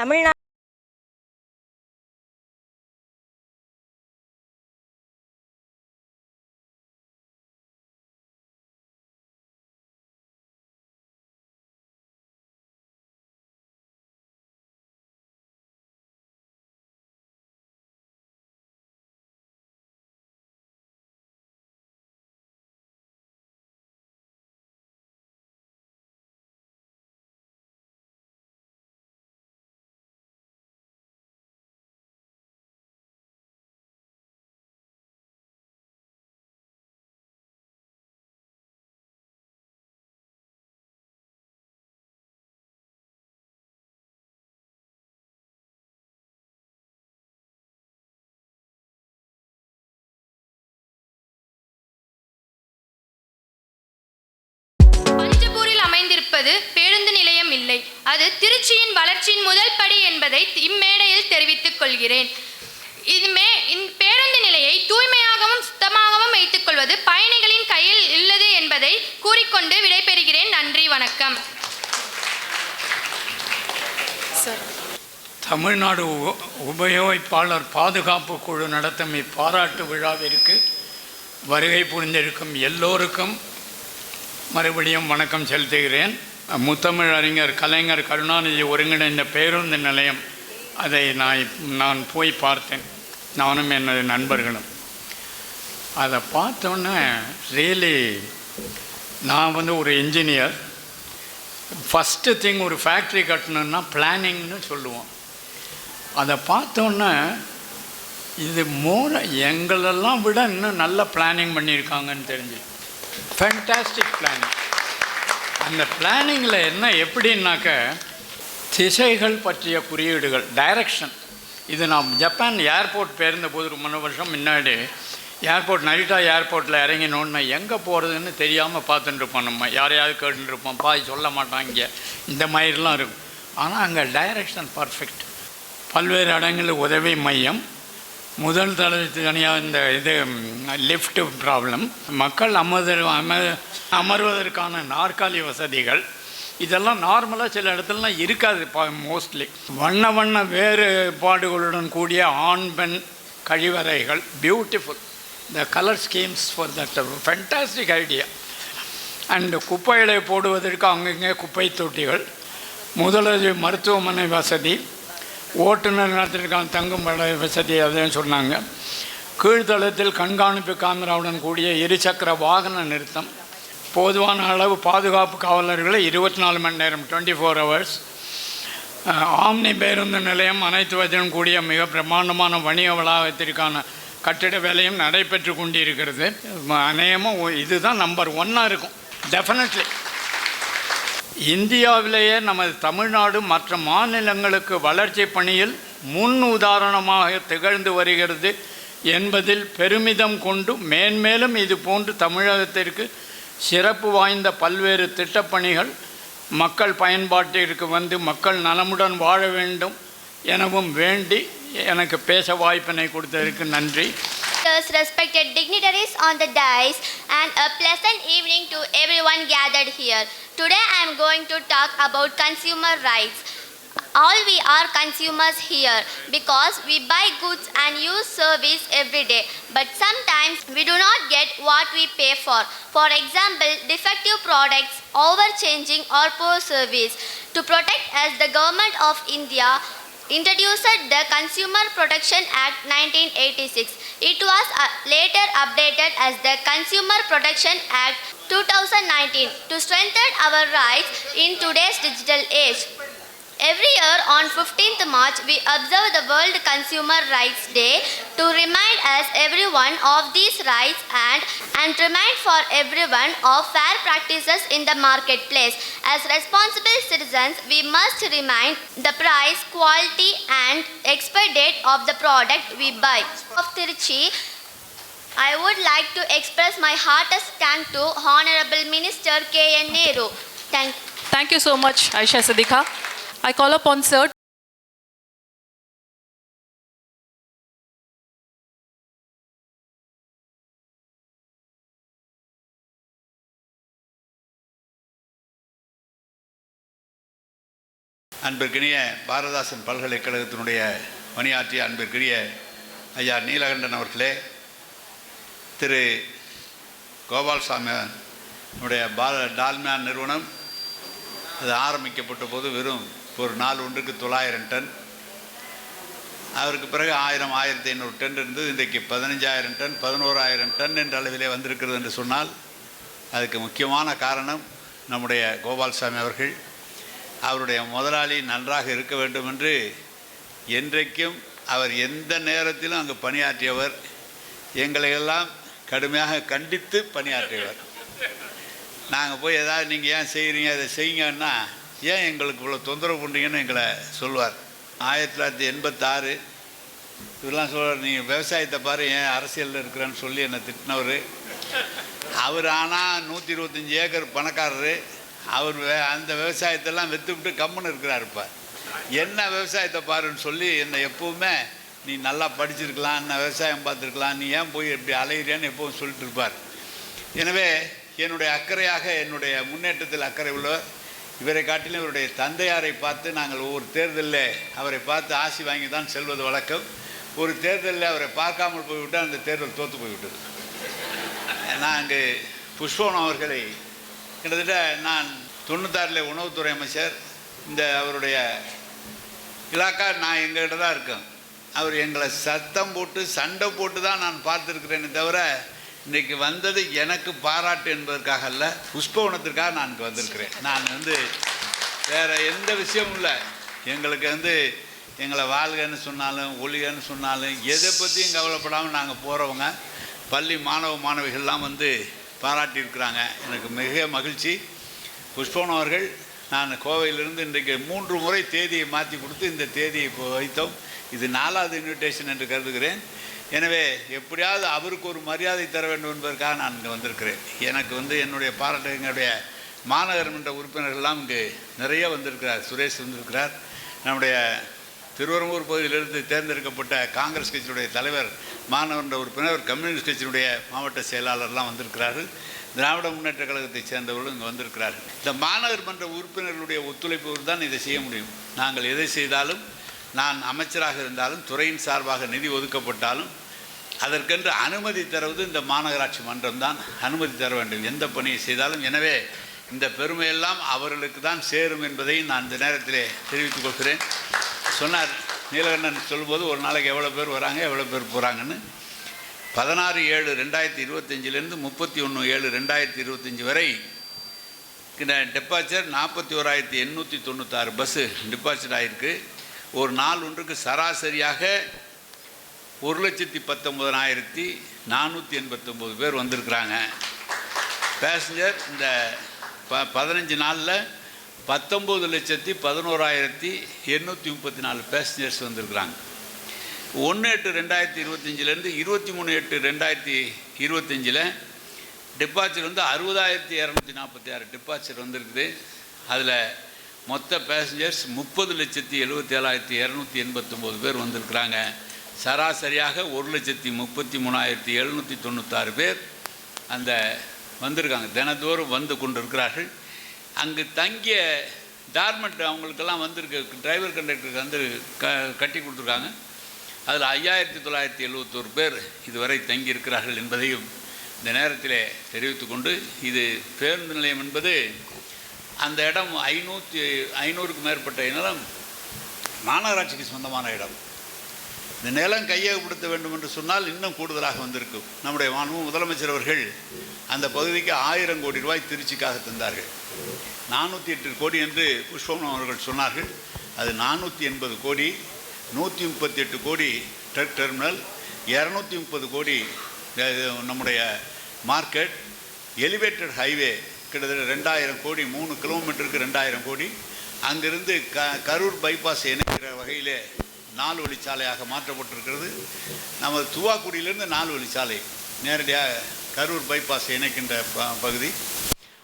தமிழ்நா அமைந்திருப்பது பேருந்து நிலையம் இல்லை. அது திருச்சியின் வளர்ச்சியின் முதல் படி என்பதை இம்மேடையில் தெரிவித்துக் கொள்கிறேன். இது மே இந்த பேருந்து நிலையை தூய்மையாகவும் சுத்தமாகவும் வைத்துக் கொள்வது பயணிகளின் கையில் உள்ளது என்பதை கூறிக்கொண்டு விடைபெறுகிறேன். நன்றி வணக்கம். தமிழ்நாடு உபயோகிப்பாளர் பாதுகாப்பு குழு நடத்தும் இப்பாராட்டு விழாவிற்கு வருகை புரிந்திருக்கும் எல்லோருக்கும் மறுபடியும் வணக்கம் செலுத்துகிறேன். முத்தமிழ் அறிஞர் கலைஞர் கருணாநிதி ஒருங்கிணைந்த பேருந்து நிலையம். அதை நான் நான் போய் பார்த்தேன். நானும் எனது நண்பர்களும். அதை பார்த்தோன்னே ரியலி நான் வந்து ஒரு இன்ஜினியர் ஃபஸ்ட்டு திங் ஒரு ஃபேக்ட்ரி கட்டணுன்னா பிளானிங்னு சொல்லுவோம். அதை பார்த்தோன்னே இது மோர எங்களெல்லாம் விட இன்னும் நல்ல பிளானிங் பண்ணியிருக்காங்கன்னு தெரிஞ்சு ஃபேண்டாஸ்டிக் பிளானிங் அந்த பிளானிங்கில் என்ன எப்படின்னாக்க திசைகள் பற்றிய குறியீடுகள் டைரக்ஷன் இது நான் ஜப்பான் ஏர்போர்ட் பேருந்த போது ரொம்ப வருஷம் முன்னாடி ஏர்போர்ட் நரிட்டா ஏர்போர்ட்டில் இறங்கினோன்னு எங்கே போகிறதுன்னு தெரியாமல் பார்த்துட்டுருப்போம் நம்ம. யாரையாவது கேட்டுருப்போம் இருப்போம். பாய் சொல்ல மாட்டாங்க இங்கே. இந்த மாதிரிலாம் இருக்கும். ஆனால் அங்கே டைரக்ஷன் பர்ஃபெக்ட் பல்வேறு இடங்களில் உதவி மையம். முதல் தளத்துக்கு தனியாக இந்த இது லிஃப்ட் ப்ராப்ளம் மக்கள் அமர்த அம அமர்வதற்கான நாற்காலி வசதிகள். இதெல்லாம் நார்மலாக சில இடத்துலலாம் இருக்காது மோஸ்ட்லி வண்ண வண்ண வேறுபாடுகளுடன் கூடிய ஆண் பெண் கழிவறைகள். Beautiful the colour schemes for that fantastic idea and குப்பைகளை போடுவதற்கு அங்கங்கே குப்பை தொட்டிகள். முதலுதவி மருத்துவமனை வசதி. ஓட்டுநர் நடத்திற்கான தங்கும் பட வசதி அதுன்னு சொன்னாங்க. கீழ்த்தளத்தில் கண்காணிப்பு கேமராவுடன் கூடிய இருசக்கர வாகன நிறுத்தம். போதுமான அளவு பாதுகாப்பு காவலர்களை இருபத்தி நாலு மணி நேரம் டுவெண்ட்டி ஃபோர் ஹவர்ஸ் ஆம்னி பேருந்து நிலையம் அனைத்து வசதியும் கூடிய மிக பிரம்மாண்டமான வணிக வளாகத்திற்கான கட்டிட வேலையும் நடைபெற்று கொண்டிருக்கிறது. அநேகமாக இதுதான் நம்பர் ஒன்னாக இருக்கும். டெஃபினெட்லி இந்தியாவிலேயே நமது தமிழ்நாடு மற்ற மாநிலங்களுக்கு வளர்ச்சி பணியில் முன் உதாரணமாக திகழ்ந்து வருகிறது என்பதில் பெருமிதம் கொண்டு மேன்மேலும் இது போன்று தமிழகத்திற்கு சிறப்பு வாய்ந்த பல்வேறு திட்டப்பணிகள் மக்கள் பயன்பாட்டிற்கு வந்து மக்கள் நலமுடன் வாழ வேண்டும் எனவும் வேண்டி எனக்கு பேச வாய்ப்பினை கொடுத்ததற்கு நன்றி Leaders, respected dignitaries on the dais, and a pleasant evening to everyone gathered here. Today I am going to talk about consumer rights. All we are consumers here because we buy goods and use service every day. But sometimes we do not get what we pay for. For example, defective products, overchanging or poor service. To protect us, the government of India introduced the Consumer Protection Act 1986. It was uh, later updated as the Consumer Protection Act 2019 to strengthen our rights in today's digital age. Every year on 15th March, we observe the World Consumer Rights Day to remind us everyone of these rights and, and remind for everyone of fair practices in the marketplace. As responsible citizens, we must remind the price, quality and expire date of the product we buy. Of I would like to express my heartiest thanks to Honorable Minister K.N. Nehru. Thank Thank you so much, Aisha Siddiqa. I call upon Sir அன்பிற்கினிய பாரதாசன் பல்கலைக்கழகத்தினுடைய பணியாற்றிய அன்பிற்கினிய ஐயா நீலகண்டன் அவர்களே திரு கோபால்சாமி உடைய பால டால்மியா நிறுவனம் அது ஆரம்பிக்கப்பட்ட போது வெறும் ஒரு நாள் ஒன்றுக்கு தொள்ளாயிரம் டன். அவருக்கு பிறகு ஆயிரம் ஆயிரத்தி ஐநூறு டன் இருந்தது. இன்றைக்கு பதினஞ்சாயிரம் டன் பதினோராயிரம் டன் என்ற அளவிலே வந்திருக்கிறது என்று சொன்னால் அதுக்கு முக்கியமான காரணம் நம்முடைய கோபால்சாமி அவர்கள். அவருடைய முதலாளி நன்றாக இருக்க வேண்டும் என்று என்றைக்கும் அவர் எந்த நேரத்திலும் அங்கு பணியாற்றியவர். எங்களையெல்லாம் கடுமையாக கண்டித்து பணியாற்றியவர். நாங்கள் போய் ஏதாவது நீங்கள் ஏன் செய்கிறீங்க அதை செய்யுங்கன்னா ஏன் எங்களுக்கு இவ்வளோ தொந்தரவு பண்ணுறீங்கன்னு எங்களை சொல்லுவார். ஆயிரத்தி தொள்ளாயிரத்தி எண்பத்தாறு இதெல்லாம் சொல்வார் நீங்கள் விவசாயத்தை பாரு ஏன் அரசியலில் இருக்கிறேன்னு சொல்லி என்னை திட்டினவர். அவர் ஆனால் நூற்றி இருபத்தஞ்சி ஏக்கர் பணக்காரரு. அவர் வே- அந்த விவசாயத்தெல்லாம் விற்றுவிட்டு கம்முன்னு இருக்கிறார் இப்போ என்ன விவசாயத்தை பாருன்னு சொல்லி என்னை எப்பவுமே நீ நல்லா படிச்சிருக்கலாம் நான் விவசாயம் பார்த்துருக்கலாம் நீ ஏன் போய் இப்படி அலையிறியான்னு எப்பவும் சொல்லிட்டு இருப்பார். எனவே என்னுடைய அக்கறையாக என்னுடைய முன்னேற்றத்தில் அக்கறை உள்ளவர் இவரை காட்டிலும் இவருடைய தந்தையாரை பார்த்து நாங்கள் ஒவ்வொரு தேர்தலில் அவரை பார்த்து ஆசி வாங்கி தான் செல்வது வழக்கம். ஒரு தேர்தலில் அவரை பார்க்காமல் போய்விட்டால் அந்த தேர்தல் தோற்று போய்விட்டது. நான் அங்கு புஷ்பவனம் அவர்களை கிட்டத்தட்ட நான் தொண்ணூத்தாறில் உணவுத்துறை அமைச்சர் இந்த அவருடைய இலாக்கா நான் எங்கள்கிட்ட தான் இருக்கேன். அவர் எங்களை சத்தம் போட்டு சண்டை போட்டு தான் நான் பார்த்துருக்கிறேனே தவிர இன்றைக்கி வந்தது எனக்கு பாராட்டு என்பதற்காக அல்ல புஷ்பவனத்திற்காக நான் இங்கே வந்திருக்கிறேன். நான் வந்து வேறு எந்த விஷயமும் இல்லை. எங்களுக்கு வந்து எங்களை வாழ்கன்னு சொன்னாலும் ஒளிகன்னு சொன்னாலும் எதை பற்றியும் கவலைப்படாமல் நாங்கள் போகிறவங்க பள்ளி மாணவ மாணவிகள்லாம் வந்து பாராட்டியிருக்கிறாங்க. எனக்கு மிக மகிழ்ச்சி. புஷ்பவன் அவர்கள் நான் கோவையிலிருந்து இன்றைக்கு மூன்று முறை தேதியை மாற்றி கொடுத்து இந்த தேதியை இப்போ வைத்தோம். இது நாலாவது இன்விடேஷன் என்று கருதுகிறேன். எனவே எப்படியாவது அவருக்கு ஒரு மரியாதை தர வேண்டும் என்பதற்காக நான் இங்கே வந்திருக்கிறேன். எனக்கு வந்து என்னுடைய பாராட்டுங்களுடைய மாநகரமன்ற உறுப்பினர்கள்லாம் இங்கு நிறைய வந்திருக்கிறார். சுரேஷ் வந்திருக்கிறார். நம்முடைய திருவரம்பூர் பகுதியிலிருந்து தேர்ந்தெடுக்கப்பட்ட காங்கிரஸ் கட்சியினுடைய தலைவர் மாநகரமன்ற உறுப்பினர் கம்யூனிஸ்ட் கட்சியினுடைய மாவட்ட செயலாளர்லாம் வந்திருக்கிறார்கள். திராவிட முன்னேற்ற கழகத்தைச் சேர்ந்தவர்களும் இங்கே வந்திருக்கிறார்கள். இந்த மாநகர் மன்ற உறுப்பினர்களுடைய ஒத்துழைப்பு தான் இதை செய்ய முடியும். நாங்கள் எதை செய்தாலும் நான் அமைச்சராக இருந்தாலும் துறையின் சார்பாக நிதி ஒதுக்கப்பட்டாலும் அதற்கென்று அனுமதி தருவது இந்த மாநகராட்சி மன்றம் தான் அனுமதி தர வேண்டும். எந்த பணியை செய்தாலும் எனவே இந்த பெருமையெல்லாம் அவர்களுக்கு தான் சேரும் என்பதை நான் இந்த நேரத்திலே தெரிவித்துக் கொள்கிறேன். சொன்னார் நீலகண்டன் சொல்லும்போது ஒரு நாளைக்கு எவ்வளோ பேர் வராங்க எவ்வளோ பேர் போகிறாங்கன்னு பதினாறு ஏழு ரெண்டாயிரத்தி இருபத்தஞ்சிலேருந்து முப்பத்தி ஒன்று ஏழு ரெண்டாயிரத்தி இருபத்தஞ்சி வரை இந்த நாற்பத்தி ஓராயிரத்தி எண்ணூற்றி தொண்ணூத்தாறு பஸ்ஸு டெபாசிட் ஆகிருக்கு ஒரு நாள் ஒன்றுக்கு சராசரியாக ஒரு லட்சத்தி பத்தொம்பதனாயிரத்தி நானூற்றி எண்பத்தொம்போது பேர் வந்திருக்கிறாங்க. பேசஞ்சர் இந்த ப பதினஞ்சு நாளில் பத்தொம்போது லட்சத்தி பதினோராயிரத்தி எண்ணூற்றி முப்பத்தி நாலு பேசஞ்சர்ஸ் வந்திருக்கிறாங்க. ஒன்று எட்டு ரெண்டாயிரத்தி இருபத்தஞ்சிலேருந்து இருபத்தி மூணு எட்டு ரெண்டாயிரத்தி இருபத்தஞ்சில் டெபாசிட் வந்து அறுபதாயிரத்தி இரநூத்தி நாற்பத்தி ஆறு டெபாசிட் வந்திருக்குது. அதில் மொத்த பேசஞ்சர்ஸ் முப்பது லட்சத்தி எழுபத்தி ஏழாயிரத்தி இரநூத்தி எண்பத்தொம்போது பேர் வந்திருக்கிறாங்க. சராசரியாக ஒரு லட்சத்தி முப்பத்தி மூணாயிரத்தி எழுநூற்றி தொண்ணூத்தாறு பேர் அந்த வந்திருக்காங்க. தினந்தோறும் வந்து கொண்டிருக்கிறார்கள். அங்கு தங்கிய டார்மெண்ட் அவங்களுக்கெல்லாம் வந்திருக்கு டிரைவர் கண்டக்டருக்கு வந்து க கட்டி கொடுத்துருக்காங்க. அதில் ஐயாயிரத்தி தொள்ளாயிரத்தி எழுபத்தோரு பேர் இதுவரை தங்கியிருக்கிறார்கள் என்பதையும் இந்த நேரத்திலே தெரிவித்துக்கொண்டு இது பேருந்து நிலையம் என்பது அந்த இடம் ஐநூற்றி ஐநூறுக்கும் மேற்பட்ட நிலம் மாநகராட்சிக்கு சொந்தமான இடம். இந்த நிலம் கையகப்படுத்த வேண்டும் என்று சொன்னால் இன்னும் கூடுதலாக வந்திருக்கும் நம்முடைய மாண்பு முதலமைச்சர் அவர்கள் அந்த பகுதிக்கு ஆயிரம் கோடி ரூபாய் திருச்சிக்காக தந்தார்கள். நானூற்றி எட்டு கோடி என்று புஷ்பம் அவர்கள் சொன்னார்கள். அது நானூற்றி எண்பது கோடி நூற்றி முப்பத்தி எட்டு கோடி ட்ரக் டெர்மினல் இரநூத்தி முப்பது கோடி நம்முடைய மார்க்கெட் எலிவேட்டட் ஹைவே கிட்டத்தட்ட ரெண்டாயிரம் கோடி மூணு கிலோமீட்டருக்கு ரெண்டாயிரம் கோடி. அங்கிருந்து க கரூர் பைபாஸ் இணைக்கிற வகையிலே நாலு வழிச்சாலையாக மாற்றப்பட்டிருக்கிறது. நமது துவாக்குடியிலிருந்து நாலு வழிச்சாலை நேரடியாக கரூர் பைபாஸ் இணைக்கின்ற ப- பகுதி.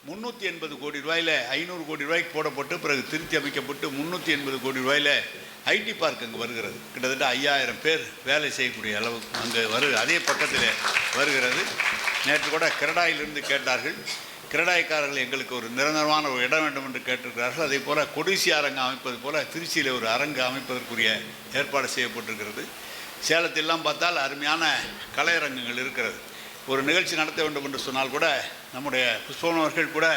முந்நூற்றி எண்பது கோடி ரூபாயில் ஐநூறு கோடி ரூபாய்க்கு போடப்பட்டு பிறகு திருத்தி அமைக்கப்பட்டு முந்நூற்றி எண்பது கோடி ரூபாயில் ஐடி பார்க் அங்கே வருகிறது. கிட்டத்தட்ட ஐயாயிரம் பேர் வேலை செய்யக்கூடிய அளவுக்கு அங்கே வரு அதே பக்கத்தில் வருகிறது. நேற்று கூட கனடாயிலிருந்து கேட்டார்கள். கிரடாய்க்காரர்கள் எங்களுக்கு ஒரு நிரந்தரமான ஒரு இடம் வேண்டும் என்று கேட்டிருக்கிறார்கள். அதே போல் கொடிசி அரங்கு அமைப்பது போல் திருச்சியில் ஒரு அரங்கு அமைப்பதற்குரிய ஏற்பாடு செய்யப்பட்டிருக்கிறது. சேலத்திலாம் பார்த்தால் அருமையான கலையரங்குகள் இருக்கிறது. ஒரு நிகழ்ச்சி நடத்த வேண்டும் என்று சொன்னால் கூட நம்முடைய புஷ்பவன் கூட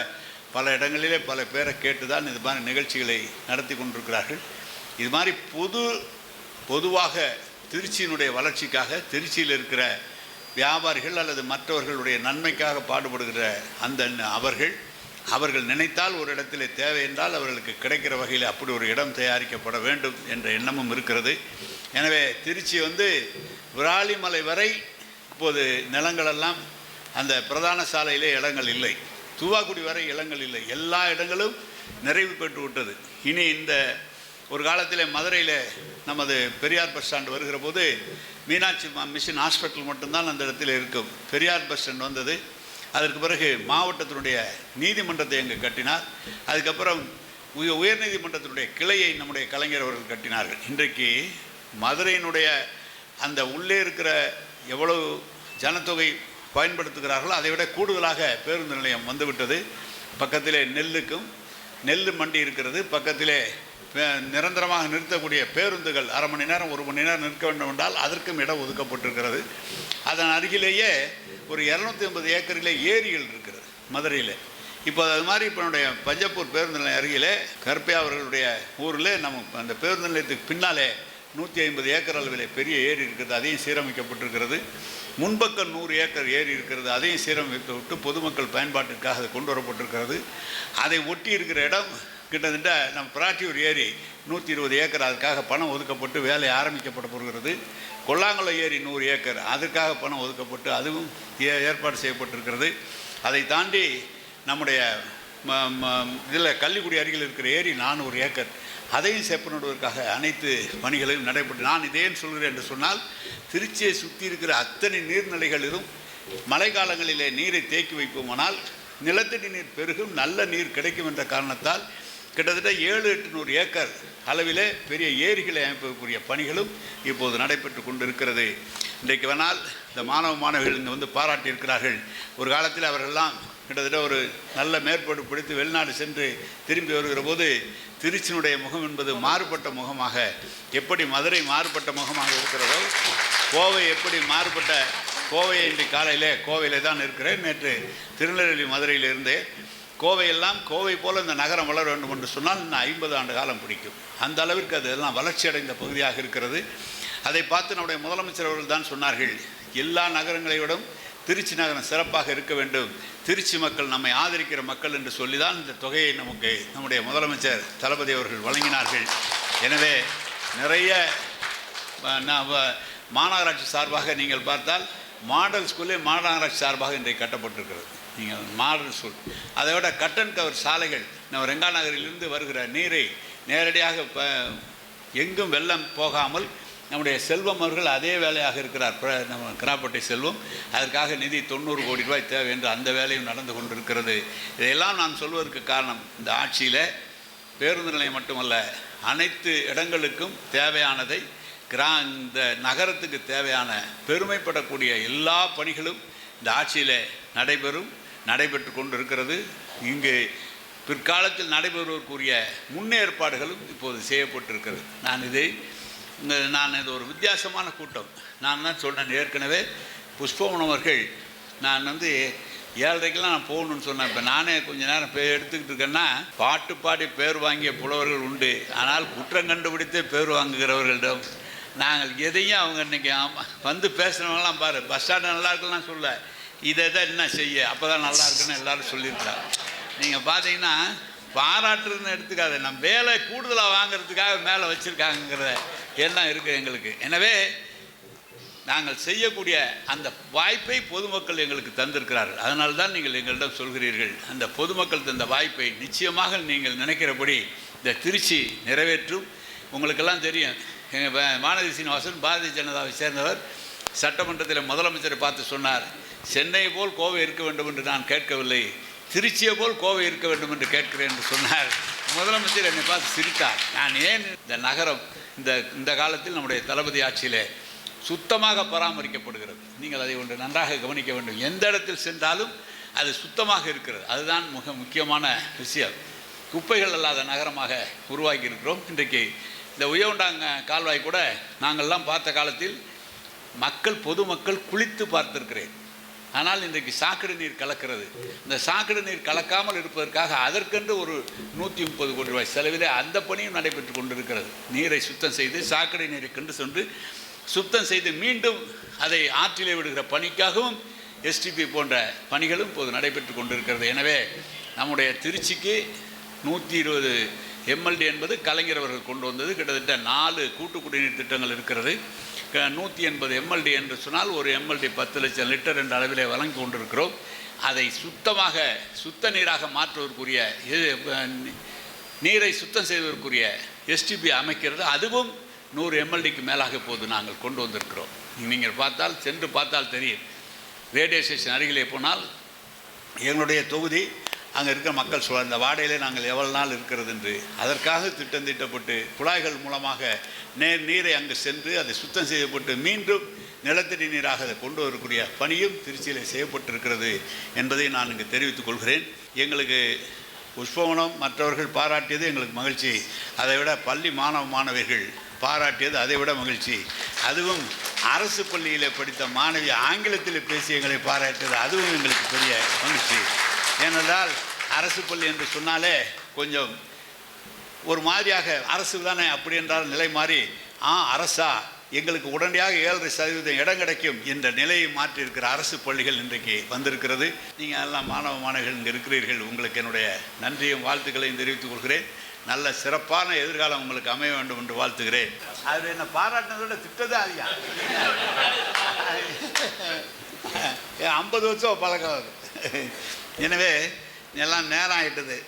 பல இடங்களிலே பல பேரை கேட்டு தான் இது மாதிரி நிகழ்ச்சிகளை நடத்தி கொண்டிருக்கிறார்கள். இது மாதிரி பொது பொதுவாக திருச்சியினுடைய வளர்ச்சிக்காக திருச்சியில் இருக்கிற வியாபாரிகள் அல்லது மற்றவர்களுடைய நன்மைக்காக பாடுபடுகிற அந்த ந- அவர்கள் அவர்கள் நினைத்தால் ஒரு இடத்திலே தேவை என்றால் அவர்களுக்கு கிடைக்கிற வகையில் அப்படி ஒரு இடம் தயாரிக்கப்பட வேண்டும் என்ற எண்ணமும் இருக்கிறது. எனவே திருச்சி வந்து விராலிமலை வரை இப்போது நிலங்களெல்லாம் அந்த பிரதான சாலையிலே இடங்கள் இல்லை. தூவாக்குடி வரை இடங்கள் இல்லை. எல்லா இடங்களும் நிறைவு பெற்று விட்டது. இனி இந்த ஒரு காலத்தில் மதுரையில் நமது பெரியார் பஸ் ஸ்டாண்டு வருகிற போது மீனாட்சி மா- ஹாஸ்பிட்டல் மட்டும்தான் அந்த இடத்துல இருக்கும். பெரியார் பஸ் ஸ்டாண்ட் வந்தது. அதற்கு பிறகு மாவட்டத்தினுடைய நீதிமன்றத்தை அங்கு கட்டினார். அதுக்கப்புறம் உய உயர்நீதிமன்றத்தினுடைய கிளையை நம்முடைய கலைஞர் அவர்கள் கட்டினார்கள். இன்றைக்கு மதுரையினுடைய அந்த உள்ளே இருக்கிற எவ்வளவு ஜனத்தொகை பயன்படுத்துகிறார்களோ அதை விட கூடுதலாக பேருந்து நிலையம் வந்துவிட்டது. பக்கத்திலே நெல்லுக்கும் நெல் மண்டி இருக்கிறது. பக்கத்திலே நிரந்தரமாக நிறுத்தக்கூடிய பேருந்துகள் அரை மணி நேரம் ஒரு மணி நேரம் நிற்க வேண்டும் என்றால் அதற்கும் இடம் ஒதுக்கப்பட்டிருக்கிறது. அதன் அருகிலேயே ஒரு இரநூத்தி ஐம்பது ஏக்கரிலே ஏரிகள் இருக்கிறது மதுரையில். இப்போ அது மாதிரி இப்போ என்னுடைய பஞ்சப்பூர் பேருந்து நிலையம் அருகிலே கருப்பையா அவர்களுடைய ஊரில் நம்ம அந்த பேருந்து நிலையத்துக்கு பின்னாலே நூற்றி ஐம்பது ஏக்கர் அளவிலே பெரிய ஏரி இருக்கிறது அதையும் சீரமைக்கப்பட்டிருக்கிறது. முன்பக்கம் நூறு ஏக்கர் ஏரி இருக்கிறது அதையும் சீரமைத்து விட்டு பொதுமக்கள் பயன்பாட்டிற்காக அது கொண்டு வரப்பட்டிருக்கிறது. அதை ஒட்டி இருக்கிற இடம் கிட்டத்தட்ட நம் பிராட்டியூர் ஏரி நூற்றி இருபது ஏக்கர் அதுக்காக பணம் ஒதுக்கப்பட்டு வேலை ஆரம்பிக்கப்பட போகிறது. கொல்லாங்குளம் ஏரி நூறு ஏக்கர் அதற்காக பணம் ஒதுக்கப்பட்டு அதுவும் ஏ- ஏற்பாடு செய்யப்பட்டிருக்கிறது. அதை தாண்டி நம்முடைய இதில் கள்ளிக்குடி அருகில் இருக்கிற ஏரி நானூறு ஏக்கர். அதையும் செப்பனிடுவதற்காக அனைத்து பணிகளையும் நடைபெற்று நான் இதேன்னு சொல்கிறேன் என்று சொன்னால் திருச்சியை சுற்றி இருக்கிற அத்தனை நீர்நிலைகளிலும் மழை காலங்களிலே நீரை தேக்கி வைப்போமானால் நிலத்தடி நீர் பெருகும் நல்ல நீர் கிடைக்கும் என்ற காரணத்தால் கிட்டத்தட்ட ஏழு எட்டுநூறு ஏக்கர் அளவிலே பெரிய ஏரிகளை அமைப்பதற்குரிய பணிகளும் இப்போது நடைபெற்று கொண்டிருக்கிறது. இன்றைக்கு வேணால் இந்த மாணவ மாணவிகள் இங்கே வந்து பாராட்டியிருக்கிறார்கள். ஒரு காலத்தில் அவர்கள்லாம் கிட்டத்தட்ட ஒரு நல்ல மேற்பாடு பிடித்து வெளிநாடு சென்று திரும்பி வருகிற போது திருச்சியினுடைய முகம் என்பது மாறுபட்ட முகமாக எப்படி மதுரை மாறுபட்ட முகமாக இருக்கிறதோ கோவை எப்படி மாறுபட்ட கோவையை இன்று காலையிலே கோவையில் தான் இருக்கிறேன். நேற்று திருநெல்வேலி மதுரையில் இருந்தேன் கோவையெல்லாம் கோவை போல் இந்த நகரம் வளர வேண்டும் என்று சொன்னால் இன்னும் ஐம்பது ஆண்டு காலம் பிடிக்கும். அந்த அளவிற்கு அது எல்லாம் வளர்ச்சி அடைந்த பகுதியாக இருக்கிறது. அதை பார்த்து நம்முடைய முதலமைச்சர் அவர்கள் தான் சொன்னார்கள் எல்லா நகரங்களை விடும் திருச்சி நகரம் சிறப்பாக இருக்க வேண்டும். திருச்சி மக்கள் நம்மை ஆதரிக்கிற மக்கள் என்று சொல்லி தான் இந்த தொகையை நமக்கு நம்முடைய முதலமைச்சர் தளபதி அவர்கள் வழங்கினார்கள். எனவே நிறைய மாநகராட்சி சார்பாக நீங்கள் பார்த்தால் மாடல் ஸ்கூலே மாநகராட்சி சார்பாக இன்றைக்கு கட்டப்பட்டிருக்கிறது. நீங்கள் மாடல் ஸ்கூல் அதை விட கட்டன் கவர் சாலைகள். நம்ம ரெங்கா நகரிலிருந்து வருகிற நீரை நேரடியாக ப எங்கும் வெள்ளம் போகாமல் நம்முடைய செல்வம் அவர்கள் அதே வேலையாக இருக்கிறார். பிர- நம்ம கிராப்பட்டை செல்வம். அதற்காக நிதி தொண்ணூறு கோடி ரூபாய் தேவை என்று அந்த வேலையும் நடந்து கொண்டிருக்கிறது. இதையெல்லாம் நான் சொல்வதற்கு காரணம் இந்த ஆட்சியில் பேருந்து நிலையம் மட்டுமல்ல அனைத்து இடங்களுக்கும் தேவையானதை கிரா இந்த நகரத்துக்கு தேவையான பெருமைப்படக்கூடிய எல்லா பணிகளும் இந்த ஆட்சியில் நடைபெறும். நடைபெற்று கொண்டிருக்கிறது. இங்கு பிற்காலத்தில் நடைபெறுவதற்குரிய முன்னேற்பாடுகளும் இப்போது செய்யப்பட்டிருக்கிறது. நான் இதை நான் இது ஒரு வித்தியாசமான கூட்டம். நான் தான் சொன்னேன் ஏற்கனவே புஷ்பவன் அவர்கள் நான் வந்து ஏழரைக்கெல்லாம் நான் போகணும்னு சொன்னேன். இப்போ நானே கொஞ்ச நேரம் பே எடுத்துக்கிட்டு இருக்கேன்னா பாட்டு பாடி பேர் வாங்கிய புலவர்கள் உண்டு. ஆனால் குற்றம் கண்டுபிடித்தே பேர் வாங்குகிறவர்களிடம் நாங்கள் எதையும் அவங்க இன்றைக்கி வந்து பேசுகிறவங்களாம் பாரு பஸ் ஸ்டாண்டு நல்லா இருக்கலாம் சொல்ல. இதை தான் என்ன செய்ய? அப்போ தான் நல்லா இருக்குன்னு எல்லாரும் சொல்லியிருக்காங்க நீங்கள் பார்த்தீங்கன்னா பாராட்டுறதுன்னு எடுத்துக்காது. நம்ம வேலை கூடுதலாக வாங்குறதுக்காக மேலே வச்சுருக்காங்கங்கிற எண்ணம் இருக்குது எங்களுக்கு. எனவே நாங்கள் செய்யக்கூடிய அந்த வாய்ப்பை பொதுமக்கள் எங்களுக்கு தந்திருக்கிறார்கள். அதனால தான் நீங்கள் எங்களிடம் சொல்கிறீர்கள். அந்த பொதுமக்கள் தந்த வாய்ப்பை நிச்சயமாக நீங்கள் நினைக்கிறபடி இந்த திருச்சி நிறைவேற்றும். உங்களுக்கெல்லாம் தெரியும். எங்கள் வானதி சீனிவாசன் பாரதிய ஜனதாவை சேர்ந்தவர் சட்டமன்றத்தில் முதலமைச்சரை பார்த்து சொன்னார். சென்னை போல் கோவை இருக்க வேண்டும் என்று நான் கேட்கவில்லை. திருச்சியை போல் கோவை இருக்க வேண்டும் என்று கேட்கிறேன் என்று சொன்னார். முதலமைச்சர் என்னை பார்த்து சிரித்தார். நான் ஏன் இந்த நகரம் இந்த இந்த காலத்தில் நம்முடைய தளபதி ஆட்சியிலே சுத்தமாக பராமரிக்கப்படுகிறது? நீங்கள் அதை ஒன்று நன்றாக கவனிக்க வேண்டும். எந்த இடத்தில் சென்றாலும் அது சுத்தமாக இருக்கிறது. அதுதான் மிக முக்கியமான விஷயம். குப்பைகள் அல்லாத நகரமாக உருவாக்கி இருக்கிறோம். இன்றைக்கு இந்த உயவுண்டாங்க கால்வாய் கூட நாங்கள்லாம் பார்த்த காலத்தில் மக்கள் பொதுமக்கள் குளித்து பார்த்திருக்கிறேன். ஆனால் இன்றைக்கு சாக்கடை நீர் கலக்கிறது. இந்த சாக்கடை நீர் கலக்காமல் இருப்பதற்காக அதற்கென்று ஒரு நூற்றி முப்பது கோடி ரூபாய் செலவிலே அந்த பணியும் நடைபெற்று கொண்டிருக்கிறது. நீரை சுத்தம் செய்து சாக்கடை நீரை கண்டு சென்று சுத்தம் செய்து மீண்டும் அதை ஆற்றிலே விடுகிற பணிக்காகவும் எஸ்டிபி போன்ற பணிகளும் இப்போது நடைபெற்று கொண்டிருக்கிறது. எனவே நம்முடைய திருச்சிக்கு நூற்றி இருபது எம்எல்டி என்பது கலைஞர் அவர்கள் கொண்டு வந்தது. கிட்டத்தட்ட நாலு கூட்டு குடிநீர் திட்டங்கள் இருக்கிறது. நூற்றி எண்பது எம்எல்டி என்று சொன்னால் ஒரு எம்எல்டி பத்து லட்சம் லிட்டர் என்ற அளவிலே வழங்கி கொண்டிருக்கிறோம். அதை சுத்தமாக சுத்த நீராக மாற்றுவதற்குரிய இது, நீரை சுத்தம் செய்வதற்குரிய எஸ்டிபி அமைக்கிறது. அதுவும் நூறு எம்எல்டிக்கு மேலாக இப்போது நாங்கள் கொண்டு வந்திருக்கிறோம். நீங்கள் பார்த்தால் சென்று பார்த்தால் தெரியும். ரேடியோ ஸ்டேஷன் அருகிலே போனால் எங்களுடைய தொகுதி அங்கே இருக்கிற மக்கள் சொல்ல இந்த வாடையிலே நாங்கள் எவ்வளவு நாள் இருக்கிறது என்று அதற்காக திட்டம் தீட்டப்பட்டு குழாய்கள் மூலமாக நேர் நீரை அங்கு சென்று அதை சுத்தம் செய்யப்பட்டு மீண்டும் நிலத்தடி நீராக அதை கொண்டு வரக்கூடிய பணியும் திருச்சியில் செய்யப்பட்டிருக்கிறது என்பதை நான் இங்கு தெரிவித்துக் கொள்கிறேன். எங்களுக்கு புஷ்பவனம் மற்றவர்கள் பாராட்டியது எங்களுக்கு மகிழ்ச்சி. அதை விட பள்ளி மாணவ மாணவிகள் பாராட்டியது அதை விட மகிழ்ச்சி. அதுவும் அரசு பள்ளியில் படித்த மாணவி ஆங்கிலத்தில் பேசி எங்களை பாராட்டியது அதுவும் எங்களுக்கு பெரிய மகிழ்ச்சி. ஏனென்றால் அரசு பள்ளி என்று சொன்னாலே கொஞ்சம் ஒரு மாதிரியாக அரசு தானே அப்படி என்றால் நிலை மாறி ஆ அரசா எங்களுக்கு உடனடியாக ஏழரை சதவீதம் இடம் கிடைக்கும் என்ற நிலையை மாற்றியிருக்கிற அரசு பள்ளிகள் இன்றைக்கு வந்திருக்கிறது நீங்கள் எல்லாம் மாணவ மாணவிகள் இங்கே இருக்கிறீர்கள் உங்களுக்கு என்னுடைய நன்றியும் வாழ்த்துக்களையும் தெரிவித்துக் கொள்கிறேன் நல்ல சிறப்பான எதிர்காலம் உங்களுக்கு அமைய வேண்டும் என்று வாழ்த்துகிறேன் அது என்ன பாராட்டினதோட விட அதிகா ஐம்பது வருஷம் பழக்கம் எனவே எல்லாம் நேரம் ஆயிட்டது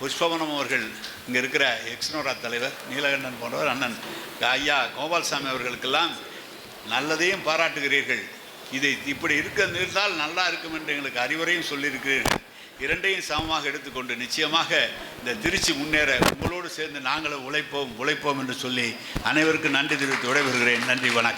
புஷ்பவனம் அவர்கள் இங்கே இருக்கிற எக்ஸ்னோரா தலைவர் நீலகண்டன் போன்றவர் அண்ணன் ஐயா கோபால்சாமி அவர்களுக்கெல்லாம் நல்லதையும் பாராட்டுகிறீர்கள். இது இப்படி இருக்க இருந்தால் நல்லா இருக்கும் என்று எங்களுக்கு அறிவுரையும் சொல்லியிருக்கிறீர்கள். இரண்டையும் சமமாக எடுத்துக்கொண்டு நிச்சயமாக இந்த திருச்சி முன்னேற உங்களோடு சேர்ந்து நாங்களும் உழைப்போம் உழைப்போம் என்று சொல்லி அனைவருக்கும் நன்றி தெரிவித்து விடைபெறுகிறேன். நன்றி வணக்கம்.